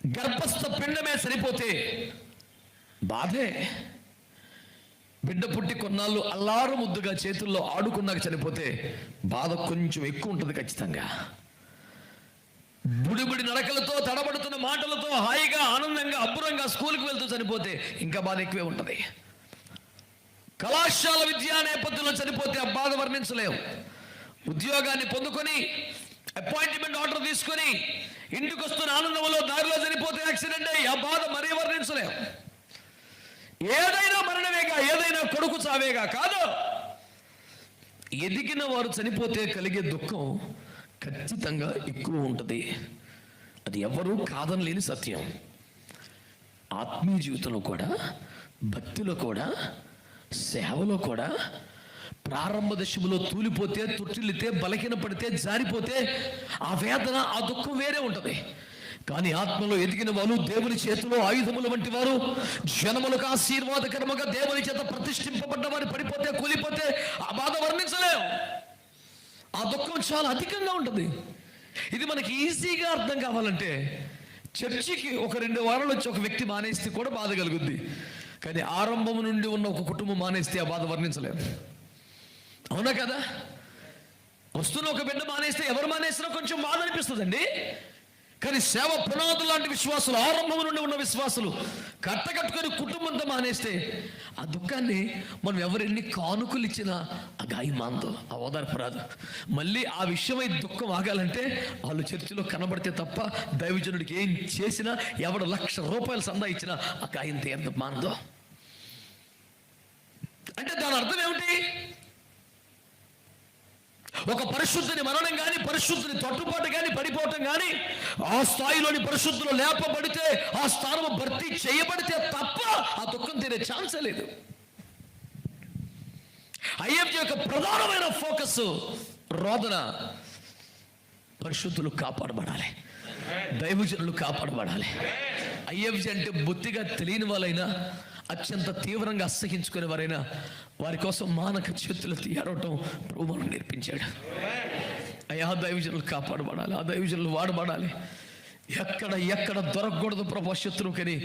గర్భస్థ పిండమే సరిపోతే బాధే. బిడ్డ పుట్టి కొన్నాళ్ళు అల్లారు ముద్దుగా చేతుల్లో ఆడుకున్నాక చనిపోతే బాధ కొంచెం ఎక్కువ ఉంటుంది ఖచ్చితంగా. బుడిబుడి నడకలతో తడబడుతున్న మాటలతో హాయిగా ఆనందంగా అబ్బురంగా స్కూల్కి వెళ్తూ చనిపోతే ఇంకా బాధ ఎక్కువే ఉంటుంది. కళాశాల విద్యా నేపథ్యంలో చనిపోతే ఆ బాధ వర్ణించలేము ఉద్యోగాన్ని పొందుకొని అపాయింట్మెంట్ ఆర్డర్ తీసుకొని ఇంటికి వస్తున్న ఆనందంలో దారిలో చనిపోతే యాక్సిడెంట్ అయ్యి ఆ బాధ మరీ వర్ణించలేము ఏదైనా మరణమేగా ఏదైనా కొడుకు చావేగా కాదు. ఎదిగిన వారు చనిపోతే కలిగే దుఃఖం ఖచ్చితంగా ఎక్కువ ఉంటుంది. అది ఎవరూ కాదనలేని సత్యం. ఆత్మీయ జీవితంలో కూడా భక్తిలో కూడా సేవలో కూడా ప్రారంభ దశలో తూలిపోతే తొట్టిల్లితే బలహీన పడితే జారిపోతే ఆ వేదన ఆ దుఃఖం వేరే ఉంటుంది. కానీ ఆత్మలో ఎదిగిన వారు దేవుని చేతిలో ఆయుధముల వంటి వారు జనములకు ఆశీర్వాదకరముగా దేవుని చేత ప్రతిష్ఠింపబడ్డ వారు పడిపోతే కూలిపోతే ఆ బాధ వర్ణించలేం. ఆ దుఃఖం చాలా అధికంగా ఉంటుంది. ఇది మనకి ఈజీగా అర్థం కావాలంటే చర్చికి ఒక రెండు వారాలు వచ్చి ఒక వ్యక్తి మానేస్తే కూడా బాధ కలుగుద్ది. కానీ ఆరంభం నుండి ఉన్న ఒక కుటుంబం మానేస్తే ఆ బాధ వర్ణించలేము అవునా కదా? వస్తున్న ఒక బిడ్డ మానేస్తే ఎవరు మానేసినా కొంచెం బాధ అనిపిస్తుందండి కానీ సేవ పునాదులు లాంటి విశ్వాసులు ఆరంభం నుండి ఉన్న విశ్వాసులు కట్టకట్టుకొని కుటుంబంతో మానేస్తే ఆ దుఃఖాన్ని మనం ఎవరెన్ని కానుకలు ఇచ్చినా ఆ గాయం మాందో ఆ ఓదార్పు రాదు. మళ్ళీ ఆ విషయమై దుఃఖం ఆగాలంటే వాళ్ళు చర్చిలో కనబడితే తప్ప దైవజనుడికి ఏం చేసినా ఎవడు లక్ష రూపాయలు సందా ఇచ్చినా ఆ గాయం తీర్థ మాందో అంటే దాని అర్థం ఏమిటి ఒక పరిశుద్ధిని మరణం కానీ పరిశుద్ధిని తట్టుబాటు కానీ పడిపోవటం కానీ ఆ స్థాయిలోని పరిశుద్ధులు లేపబడితే ఆ స్థానం భర్తీ చేయబడితే తప్ప ఆ దుఃఖం తీరే ఛాన్సే లేదు. ఐఎఫ్జి యొక్క ప్రధానమైన ఫోకస్ రోదన. పరిశుద్ధులు కాపాడబడాలి. దైవజనులు కాపాడబడాలి. ఐఎఫ్జి అంటే బొత్తిగా తెలియని వాళ్ళైనా అత్యంత తీవ్రంగా అసహించుకునే వారైనా వారి కోసం మానక చేతులు తీయడటం ప్రభు నేర్పించాడు. అయ్యా దైవజనులు కాపాడబడాలి ఆ దైవజనులు వాడబడాలి. ఎక్కడ ఎక్కడ దొరకకూడదు ప్రభు శత్రువుకని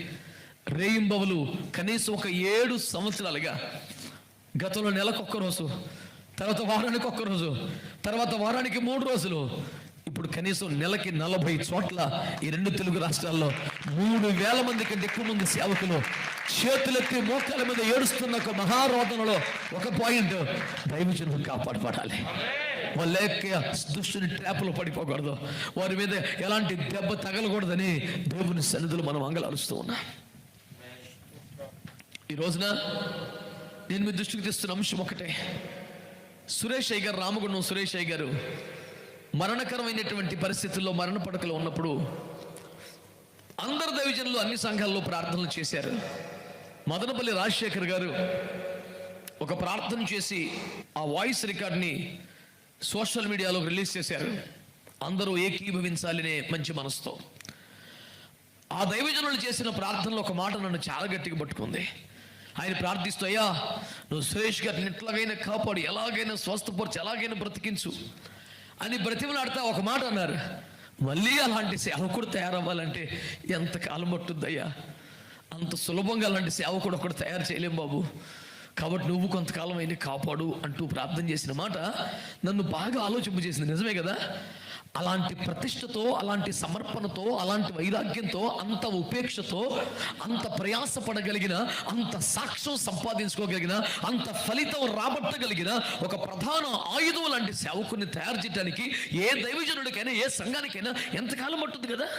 రేయింబవులు కనీసం ఒక ఏడు సంవత్సరాలుగా గతంలో నెలకు ఒక్కరోజు తర్వాత వారానికి ఒక్కరోజు తర్వాత వారానికి మూడు రోజులు ఇప్పుడు కనీసం నెలకి నలభై చోట్ల ఈ రెండు తెలుగు రాష్ట్రాల్లో మూడు వేల మంది కంటే ఎక్కువ మంది సేవకులు చేతులెత్తి మోకాల మీద ఏడుస్తున్న ఒక మహారోదనలో ఒక పాయింట్ దైవజనులు కాపాడబడాలి. వాళ్ళ దుష్టుని ట్రాప్లో పడిపోకూడదు. వారి మీద ఎలాంటి దెబ్బ తగలకూడదని దేవుని సన్నిధులు మనం అంగలారుస్తూ ఉన్నాం. ఈ రోజున నేను మీ దృష్టికి తెస్తున్న అంశం ఒకటే. సురేష్ అయ్య గారు రామగుండం సురేష్ అయ్య గారు మరణకరమైనటువంటి పరిస్థితుల్లో మరణ పడకలో ఉన్నప్పుడు అందరు దైవజనులు అన్ని సంఘాల్లో ప్రార్థనలు చేశారు. మదనపల్లి రాజశేఖర్ గారు ఒక ప్రార్థన చేసి ఆ వాయిస్ రికార్డ్ని సోషల్ మీడియాలో రిలీజ్ చేశారు. అందరూ ఏకీభవించాలనే మంచి మనసుతో. ఆ దైవజనులు చేసిన ప్రార్థనలో ఒక మాట నన్ను చాలా గట్టిగా పట్టుకుంది. ఆయన ప్రార్థిస్తూ అయ్యా నువ్వు సురేష్ గారిని ఎట్లాగైనా కాపాడు ఎలాగైనా స్వస్థపరచు ఎలాగైనా బ్రతికించు. అని బ్రతిమలాడుతా ఒక మాట అన్నారు. మళ్ళీ అలాంటి సేవకుడు తయారవ్వాలంటే ఎంత కాలం పట్టుద్దయ్యా? అంత సులభంగా అలాంటి సేవకుడు ఒకడు తయారు చేయలేం బాబు. కాబట్టి నువ్వు కొంతకాలం అయినా కాపాడు అంటూ ప్రార్థన చేసిన మాట నన్ను బాగా ఆలోచింపజేసింది. నిజమే కదా? అలాంటి ప్రతిష్టతో అలాంటి సమర్పణతో అలాంటి వైరాగ్యంతో అంత ఉపేక్షతో అంత ప్రయాసపడగలిగిన అంత సాక్ష్యం సంపాదించుకోగలిగిన అంత ఫలితం రాబట్టగలిగిన ఒక ప్రధాన ఆయుధం లాంటి సేవకుని తయారు చేయడానికి ఏ దైవజనుడికైనా ఏ సంఘానికైనా ఎంతకాలం పట్టుద్ది కదా?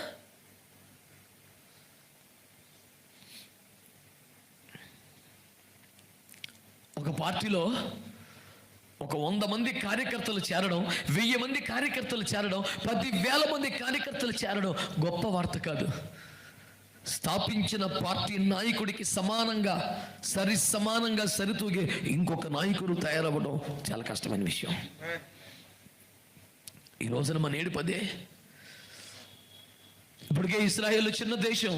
ఒక పార్టీలో ఒక వంద మంది కార్యకర్తలు చేరడం వెయ్యి మంది కార్యకర్తలు చేరడం పది వేల మంది కార్యకర్తలు చేరడం గొప్ప వార్త కాదు. స్థాపించిన పార్టీ నాయకుడికి సమానంగా సరి సమానంగా సరితూగే ఇంకొక నాయకుడు తయారవ్వడం చాలా కష్టమైన విషయం. ఈ రోజున మన ఏడు పదే ఇప్పటికే ఇస్రాయేల్ చిన్న దేశం.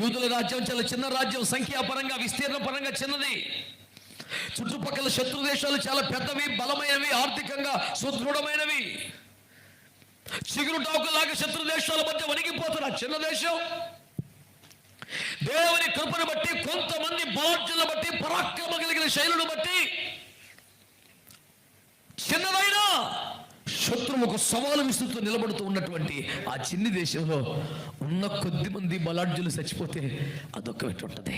యూదుల రాజ్యం చాలా చిన్న రాజ్యం సంఖ్యాపరంగా విస్తీర్ణ పరంగా చిన్నది. చుట్టుపక్కల శత్రు దేశాలు చాలా పెద్దవి బలమైనవి ఆర్థికంగా సుదృఢమైనవి. చిగురు టాకులాగా శత్రు దేశాల మధ్య వణిగిపోతున్న చిన్న దేశం దేవుని కృపను బట్టి కొంతమంది బలార్జులను బట్టి పరాక్రమ కలిగిన శైలును బట్టి చిన్నదైనా శత్రువుకు సవాలు విసురుతూ నిలబడుతూ ఉన్నటువంటి ఆ చిన్ని దేశంలో ఉన్న కొద్ది మంది బలాడ్జులు చచ్చిపోతే అదొక్క ఉంటుంది.